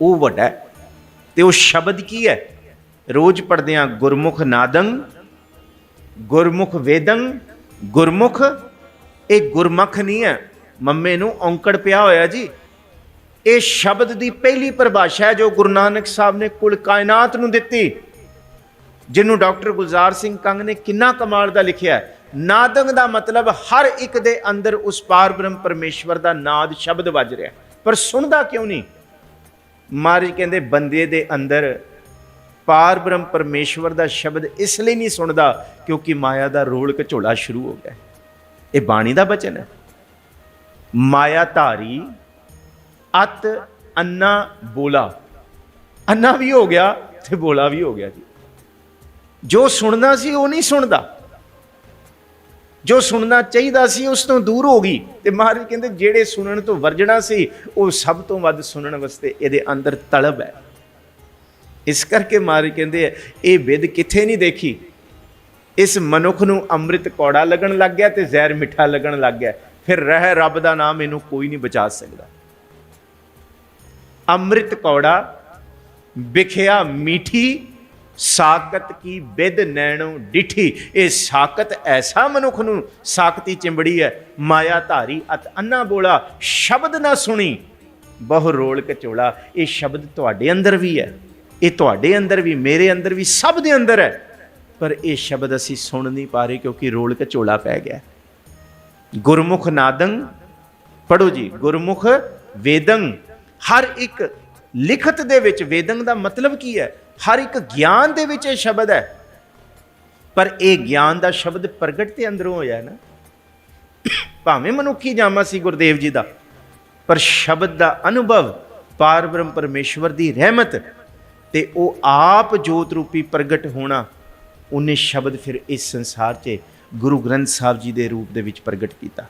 ਉਹ ਵੱਡਾ ਹੈ। ਤੇ ਉਹ ਸ਼ਬਦ ਕੀ ਹੈ? ਰੋਜ਼ ਪੜਦੇ ਆ ਗੁਰਮੁਖ ਨਾਦੰ, ਗੁਰਮੁਖ ਵੇਦੰ, ਗੁਰਮੁਖ, ਇਹ ਗੁਰਮੁਖ ਨਹੀਂ ਹੈ। ਮੰਮੇ ਨੂੰ ਔਂਕੜ ਪਿਆ ਹੋਇਆ ਜੀ। ਇਹ ਸ਼ਬਦ ਦੀ ਪਹਿਲੀ ਪਰਿਭਾਸ਼ਾ ਹੈ ਜੋ ਗੁਰੂ ਨਾਨਕ ਸਾਹਿਬ ਨੇ ਕੁਲ ਕਾਇਨਾਤ ਨੂੰ ਦਿੱਤੀ। ਜਿਹਨੂੰ ਡਾਕਟਰ ਗੁਲਜ਼ਾਰ ਸਿੰਘ ਕੰਗ ਨੇ ਕਿੰਨਾ ਕਮਾਲ ਦਾ ਲਿਖਿਆ ਨਾਦੰਗ ਦਾ ਮਤਲਬ ਹਰ ਇੱਕ ਦੇ ਅੰਦਰ ਉਸ ਪਾਰ ਬ੍ਰਹਮ ਪਰਮੇਸ਼ਵਰ ਦਾ ਨਾਦ ਸ਼ਬਦ ਵੱਜ ਰਿਹਾ ਪਰ ਸੁਣਦਾ ਕਿਉਂ ਨਹੀਂ? ਮਹਾਰਾਜ ਕਹਿੰਦੇ, ਬੰਦੇ ਦੇ ਅੰਦਰ ਪਾਰ ਬ੍ਰਹਮ ਪਰਮੇਸ਼ਵਰ ਦਾ ਸ਼ਬਦ ਇਸ ਲਈ ਨਹੀਂ ਸੁਣਦਾ ਕਿਉਂਕਿ ਮਾਇਆ ਦਾ ਰੋਲ ਘਚੋਲਾ ਸ਼ੁਰੂ ਹੋ ਗਿਆ। ਇਹ ਬਾਣੀ ਦਾ ਬਚਨ ਹੈ। ਮਾਇਆ ਧਾਰੀ, ਅਤ, ਅੰਨਾ, ਬੋਲਾ। ਅੰਨਾ ਵੀ ਹੋ ਗਿਆ ਤੇ ਬੋਲਾ ਵੀ ਹੋ ਗਿਆ ਜੀ। ਜੋ ਸੁਣਨਾ ਸੀ ਉਹ ਨਹੀਂ ਸੁਣਦਾ। ਜੋ ਸੁਣਨਾ ਚਾਹੀਦਾ ਸੀ ਉਸ ਤੋਂ ਦੂਰ ਹੋ ਗਈ ਤੇ ਮਹਾਰਾਜ ਕਹਿੰਦੇ ਜਿਹੜੇ ਸੁਣਨ ਤੋਂ ਵਰਜਣਾ ਸੀ ਉਹ ਸਭ ਤੋਂ ਵੱਧ ਸੁਣਨ ਵਾਸਤੇ ਇਹਦੇ ਅੰਦਰ ਤਲਬ ਹੈ। ਇਸ ਕਰਕੇ ਮਹਾਰਾਜ ਕਹਿੰਦੇ ਆ, ਇਹ ਵਿਦ ਕਿੱਥੇ ਨਹੀਂ ਦੇਖੀ? ਇਸ ਮਨੁੱਖ ਨੂੰ ਅੰਮ੍ਰਿਤ ਕੌੜਾ ਲੱਗਣ ਲੱਗ ਗਿਆ ਤੇ ਜ਼ਹਿਰ ਮਿੱਠਾ ਲੱਗਣ ਲੱਗ ਗਿਆ। ਫਿਰ ਰਹਿ ਰੱਬ ਦਾ ਨਾਮ ਇਹਨੂੰ ਕੋਈ ਨਹੀਂ ਬਚਾ ਸਕਦਾ। ਅੰਮ੍ਰਿਤ ਕੌੜਾ ਵਿਖਿਆ ਮੀਠੀ ਸਾਕਤ ਕੀ ਬਿਦ ਨੈਣੋ ਡਿਠੀ? ਇਹ ਸਾਕਤ ਐਸਾ ਮਨੁੱਖ ਨੂੰ ਸਾਕਤੀ ਚਿੰਬੜੀ ਹੈ ਮਾਇਆ ਧਾਰੀ ਅਤ ਅੰਨਾ ਬੋਲਾ, ਸ਼ਬਦ ਨਾ ਸੁਣੀ। ਬਹੁ ਰੋਲ ਕਚੋਲਾ ਇਹ ਸ਼ਬਦ ਤੁਹਾਡੇ ਅੰਦਰ ਵੀ ਹੈ ਇਹ ਤੁਹਾਡੇ ਅੰਦਰ ਵੀ, ਮੇਰੇ ਅੰਦਰ ਵੀ, ਸਭ ਦੇ ਅੰਦਰ ਹੈ ਪਰ ਇਹ ਸ਼ਬਦ ਅਸੀਂ ਸੁਣ ਨਹੀਂ ਪਾ ਰਹੇ ਕਿਉਂਕਿ ਰੋਲ ਕਚੋਲਾ ਪੈ ਗਿਆ। ਗੁਰਮੁਖ ਨਾਦੰ ਪੜੋ ਜੀ, ਗੁਰਮੁਖ ਵੇਦੰ। ਹਰ ਇੱਕ ਲਿਖਤ ਦੇ ਵਿੱਚ ਵੇਦੰ ਦਾ ਮਤਲਬ ਕੀ ਹੈ ਹਰ ਇੱਕ ਗਿਆਨ ਦੇ ਵਿੱਚ ਇਹ ਸ਼ਬਦ ਹੈ। ਪਰ ਇਹ ਗਿਆਨ ਦਾ ਸ਼ਬਦ ਪ੍ਰਗਟ ਤੇ ਅੰਦਰੋਂ ਹੋਇਆ ਨਾ। ਭਾਵੇਂ ਮਨੁੱਖੀ ਜਾਮਾ ਸੀ ਗੁਰਦੇਵ ਜੀ ਦਾ, ਪਰ ਸ਼ਬਦ ਦਾ ਅਨੁਭਵ ਪਾਰਬ੍ਰਹਮ ਪਰਮੇਸ਼ਵਰ ਦੀ ਰਹਿਮਤ ਤੇ ਉਹ ਆਪ ਜੋਤ ਰੂਪੀ ਪ੍ਰਗਟ ਹੋਣਾ, ਉਹਨੇ ਸ਼ਬਦ ਫਿਰ ਇਸ ਸੰਸਾਰ 'ਚ ਗੁਰੂ ਗ੍ਰੰਥ ਸਾਹਿਬ ਜੀ ਦੇ ਰੂਪ ਦੇ ਵਿੱਚ ਪ੍ਰਗਟ ਕੀਤਾ।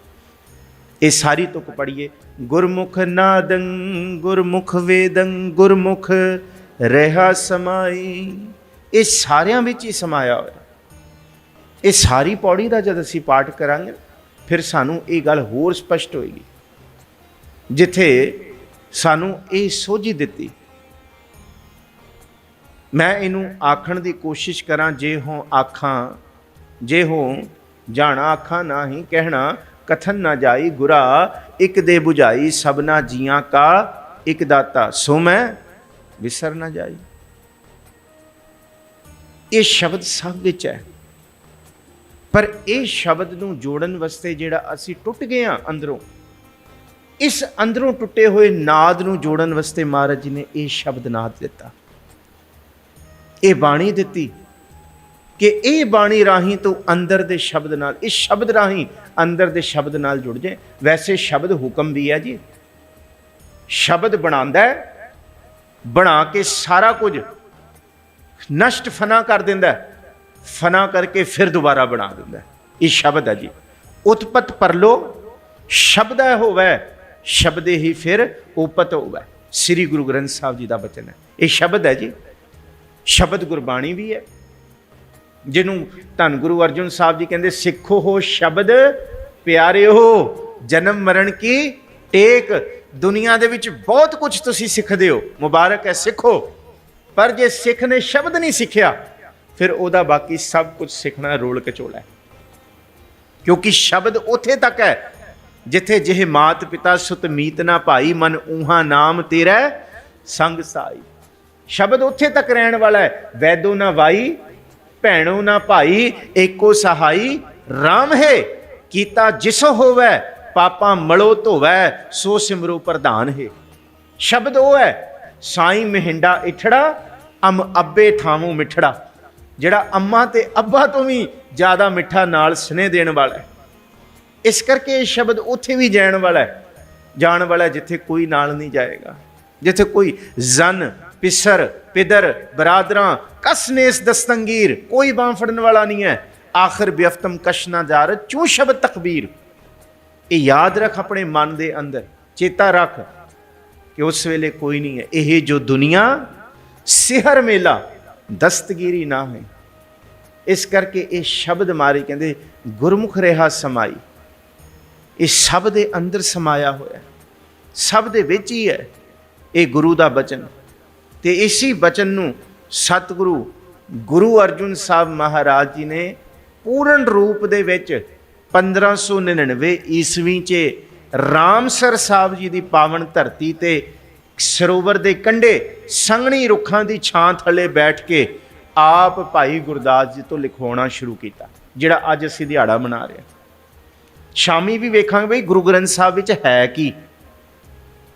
ਇਹ ਸਾਰੀ ਤੁਕ ਪੜੀਏ ਗੁਰਮੁਖ ਨਾਦੰ, ਗੁਰਮੁਖ ਵੇਦੰ, ਗੁਰਮੁਖ ਰਹਾ ਸਮਾਈ। ਇਹ ਸਾਰਿਆਂ ਵਿੱਚ ਹੀ ਸਮਾਇਆ ਹੋਇਆ। ਇਹ ਸਾਰੀ ਪੌੜੀ ਦਾ ਜਦ ਅਸੀਂ ਪਾਠ ਕਰਾਂਗੇ, ਫਿਰ ਸਾਨੂੰ ਇਹ ਗੱਲ ਹੋਰ ਸਪਸ਼ਟ ਹੋਏਗੀ। ਜਿੱਥੇ ਸਾਨੂੰ ਇਹ ਸੋਝੀ ਦਿੱਤੀ, ਮੈਂ ਇਹਨੂੰ ਆਖਣ ਦੀ ਕੋਸ਼ਿਸ਼ ਕਰਾਂ, ਜੇ ਹੋ ਆਖਾਂ, ਜੇ ਹੋ ਜਾਣਾ ਆਖਾਂ ਨਾਹੀ ਕਹਿਣਾ, ਕਥਨ ਨਾ ਜਾਈ ਗੁਰਾ, ਇੱਕ ਦੇ 부ਝਾਈ ਸਭਨਾ ਜੀਆਂ ਕਾ, ਇੱਕ ਦਾਤਾ ਸੋ ਮੈਂ ਵਿਸਰ ਨਾ ਜਾਈ। ਇਹ ਸ਼ਬਦ ਸਭ ਵਿੱਚ ਹੈ। ਪਰ ਇਹ ਸ਼ਬਦ ਨੂੰ ਜੋੜਨ ਵਾਸਤੇ ਜਿਹੜਾ ਅਸੀਂ ਟੁੱਟ ਗਏ ਆ ਅੰਦਰੋਂ, ਇਸ ਅੰਦਰੋਂ ਟੁੱਟੇ ਹੋਏ ਨਾਦ ਨੂੰ ਜੋੜਨ ਵਾਸਤੇ ਮਹਾਰਾਜ ਜੀ ਨੇ ਇਹ ਸ਼ਬਦ ਨਾਦ ਦਿੱਤਾ। ਇਹ ਬਾਣੀ ਦਿੱਤੀ ਕਿ ਇਹ ਬਾਣੀ ਰਾਹੀਂ ਤੋਂ ਅੰਦਰ ਦੇ ਸ਼ਬਦ ਨਾਲ, ਇਸ ਸ਼ਬਦ ਰਾਹੀਂ ਅੰਦਰ ਦੇ ਸ਼ਬਦ ਨਾਲ ਜੁੜ ਜਾਏ। ਵੈਸੇ ਸ਼ਬਦ ਹੁਕਮ ਵੀ ਹੈ ਜੀ। ਸ਼ਬਦ ਬਣਾਉਂਦਾ ਹੈ ਬਣਾ ਕੇ ਸਾਰਾ ਕੁਝ ਨਸ਼ਟ ਫਨਾ ਕਰ ਦਿੰਦਾ ਹੈ। ਫਨਾ ਕਰਕੇ ਫਿਰ ਦੁਬਾਰਾ ਬਣਾ ਦਿੰਦਾ ਹੈ। ਇਹ ਸ਼ਬਦ ਹੈ ਜੀ। ਉਤਪਤ ਪਰਲੋ, ਸ਼ਬਦ ਹੈ ਹੋਵੇ, ਸ਼ਬਦ ਹੀ ਫਿਰ ਉਪਤ ਹੋਵੇ। ਸ੍ਰੀ ਗੁਰੂ ਗ੍ਰੰਥ ਸਾਹਿਬ ਜੀ ਦਾ ਬਚਨ ਹੈ। ਇਹ ਸ਼ਬਦ ਹੈ ਜੀ। ਸ਼ਬਦ ਗੁਰਬਾਣੀ ਵੀ ਹੈ। ਜਿਹਨੂੰ ਧੰਨ ਗੁਰੂ ਅਰਜਨ ਸਾਹਿਬ ਜੀ ਕਹਿੰਦੇ, ਸਿੱਖੋ ਹੋ ਸ਼ਬਦ, ਪਿਆਰਿਓ, ਜਨਮ ਮਰਨ ਕੀ, ਟੇਕ ਦੁਨੀਆ ਦੇ ਵਿੱਚ ਬਹੁਤ ਕੁਝ ਤੁਸੀਂ ਸਿੱਖਦੇ ਹੋ। ਮੁਬਾਰਕ ਹੈ, ਸਿੱਖੋ। ਪਰ ਜੇ ਸਿੱਖ ਨੇ ਸ਼ਬਦ ਨਹੀਂ ਸਿੱਖਿਆ, ਫਿਰ ਉਹਦਾ ਬਾਕੀ ਸਭ ਕੁਝ ਸਿੱਖਣਾ ਰੋਲ ਕਚੋਲਾ ਹੈ। ਕਿਉਂਕਿ ਸ਼ਬਦ ਉਥੇ ਤੱਕ ਹੈ, ਜਿੱਥੇ ਜਿਹੇ ਮਾਤ ਪਿਤਾ ਸੁਤ ਮੀਤ ਨਾ ਭਾਈ, ਮਨ ਊਹਾ ਨਾਮ ਤੇਰਾ ਸੰਗ ਸਾਈ। ਸ਼ਬਦ ਉੱਥੇ ਤੱਕ ਰਹਿਣ ਵਾਲਾ ਹੈ, ਵੈਦੋ ਨਾ ਵਾਈ, ਭੈਣੋ ਨਾ ਭਾਈ, ਏਕੋ ਸਹਾਈ RAM ਹੈ, ਕੀਤਾ ਜਿਸ ਹੋਵੇ ਪਾਪਾ ਮਲੋ ਧੋਵੈ, ਸੋ ਸਿਮਰੋ ਪ੍ਰਧਾਨ ਹੈ। ਸ਼ਬਦ ਉਹ ਹੈ, ਸਾਈ ਮਹਿੰਡਾ ਇਠੜਾ, ਅਮ ਅੱਬੇ ਠਾਵੋਂ ਮਿਠੜਾ, ਜਿਹੜਾ ਅੰਮਾ ਤੇ ਅੱਬਾ ਤੋਂ ਵੀ ਜ਼ਿਆਦਾ ਮਿੱਠਾ ਨਾਲ ਸਨੇਹ ਦੇਣ ਵਾਲਾ ਹੈ। ਇਸ ਕਰਕੇ ਇਹ ਸ਼ਬਦ ਉੱਥੇ ਵੀ ਜਾਣ ਵਾਲਾ ਹੈ, ਜਾਣ ਵਾਲਾ ਜਿੱਥੇ ਕੋਈ ਨਾਲ ਨਹੀਂ ਜਾਏਗਾ, ਜਿੱਥੇ ਕੋਈ ਜ਼ਨ, ਪਿਸਰ, ਪਿਦਰ, ਬਰਾਦਰਾਂ ਕਸਨੇਸ ਦਸਤੰਗੀਰ, ਕੋਈ ਬਾਹ ਫੜਨ ਵਾਲਾ ਨਹੀਂ ਹੈ। ਆਖਰ ਬਿਫਤਮ ਕਸ਼ਨਾ ਜਾਰ ਚੂ ਸ਼ਬਦ ਤਕਬੀਰ। ਇਹ ਯਾਦ ਰੱਖ ਆਪਣੇ ਮਨ ਦੇ ਅੰਦਰ, ਚੇਤਾ ਰੱਖ ਕਿ ਉਸ ਵੇਲੇ ਕੋਈ ਨਹੀਂ ਹੈ। ਇਹ ਜੋ ਦੁਨੀਆ, ਸਿਹਰ ਮੇਲਾ, ਦਸਤਗੀਰੀ ਨਾ ਹੈ ਇਸ ਕਰਕੇ ਇਹ ਸ਼ਬਦ ਮਾਰੇ ਕਹਿੰਦੇ, ਗੁਰਮੁਖ ਰਹਾ ਸਮਾਈ। ਇਹ ਸਭ ਦੇ ਅੰਦਰ ਸਮਾਇਆ ਹੋਇਆ ਸਭ ਦੇ ਵਿੱਚ ਹੀ ਹੈ ਇਹ ਗੁਰੂ ਦਾ ਬਚਨ। ਤੇ ਇਸੀ ਬਚਨ ਨੂੰ ਸਤਿਗੁਰੂ ਗੁਰੂ ਅਰਜੁਨ ਸਾਹਿਬ ਮਹਾਰਾਜ ਜੀ ਨੇ ਪੂਰਨ ਰੂਪ ਦੇ ਵਿੱਚ 1599 ਈਸਵੀ 'ਚ ਰਾਮਸਰ ਸਾਹਿਬ ਜੀ ਦੀ ਪਾਵਨ ਧਰਤੀ ਤੇ ਸਰੋਵਰ ਦੇ ਕੰਢੇ ਸੰਘਣੀ ਰੁੱਖਾਂ ਦੀ ਛਾਂ ਥੱਲੇ ਬੈਠ ਕੇ ਆਪ ਭਾਈ ਗੁਰਦਾਸ ਜੀ ਤੋਂ ਲਿਖਵਾਉਣਾ ਸ਼ੁਰੂ ਕੀਤਾ, ਜਿਹੜਾ ਅੱਜ ਅਸੀਂ ਦਿਹਾੜਾ ਮਨਾ ਰਹੇ ਹਾਂ। ਸ਼ਾਮੀ ਵੀ ਵੇਖਾਂਗੇ ਬਈ ਗੁਰੂ ਗ੍ਰੰਥ ਸਾਹਿਬ ਵਿੱਚ ਹੈ ਕੀ।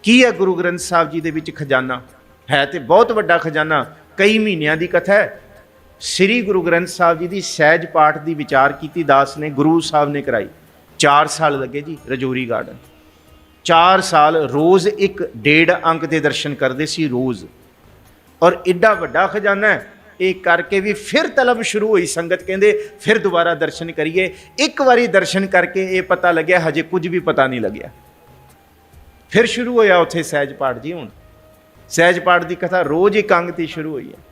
ਕੀ ਹੈ ਗੁਰੂ ਗ੍ਰੰਥ ਸਾਹਿਬ ਜੀ ਦੇ ਵਿੱਚ ਖਜ਼ਾਨਾ? ਹੈ ਤੇ ਬਹੁਤ ਵੱਡਾ ਖਜ਼ਾਨਾ, ਕਈ ਮਹੀਨਿਆਂ ਦੀ ਕਥਾ ਹੈ। ਸ੍ਰੀ ਗੁਰੂ ਗ੍ਰੰਥ ਸਾਹਿਬ ਜੀ ਦੀ ਸਹਿਜ ਪਾਠ ਦੀ ਵਿਚਾਰ ਕੀਤੀ ਦਾਸ ਨੇ, ਗੁਰੂ ਸਾਹਿਬ ਨੇ ਕਰਾਈ। 4 ਸਾਲ ਲੱਗੇ ਜੀ ਰਜੌਰੀ ਗਾਰਡਨ। 4 ਸਾਲ ਰੋਜ਼ ਇੱਕ ਡੇਢ ਅੰਕ ਦੇ ਦਰਸ਼ਨ ਕਰਦੇ ਸੀ ਰੋਜ਼। ਔਰ ਐਡਾ ਵੱਡਾ ਖਜ਼ਾਨਾ ਇਹ ਕਰਕੇ ਵੀ ਫਿਰ ਤਲਬ ਸ਼ੁਰੂ ਹੋਈ ਸੰਗਤ ਕਹਿੰਦੇ, ਫਿਰ ਦੁਬਾਰਾ ਦਰਸ਼ਨ ਕਰੀਏ। ਇੱਕ ਵਾਰੀ ਦਰਸ਼ਨ ਕਰਕੇ ਇਹ ਪਤਾ ਲੱਗਿਆ, ਹਜੇ ਕੁਝ ਵੀ ਪਤਾ ਨਹੀਂ ਲੱਗਿਆ। ਫਿਰ ਸ਼ੁਰੂ ਹੋਇਆ ਉੱਥੇ ਸਹਿਜ ਪਾਠ ਜੀ ਹੁਣ। ਸਹਿਜ ਪਾਠ ਦੀ ਕਥਾ ਰੋਜ਼ ਇੱਕ ਅੰਗ ਤੇ ਸ਼ੁਰੂ ਹੋਈ ਹੈ।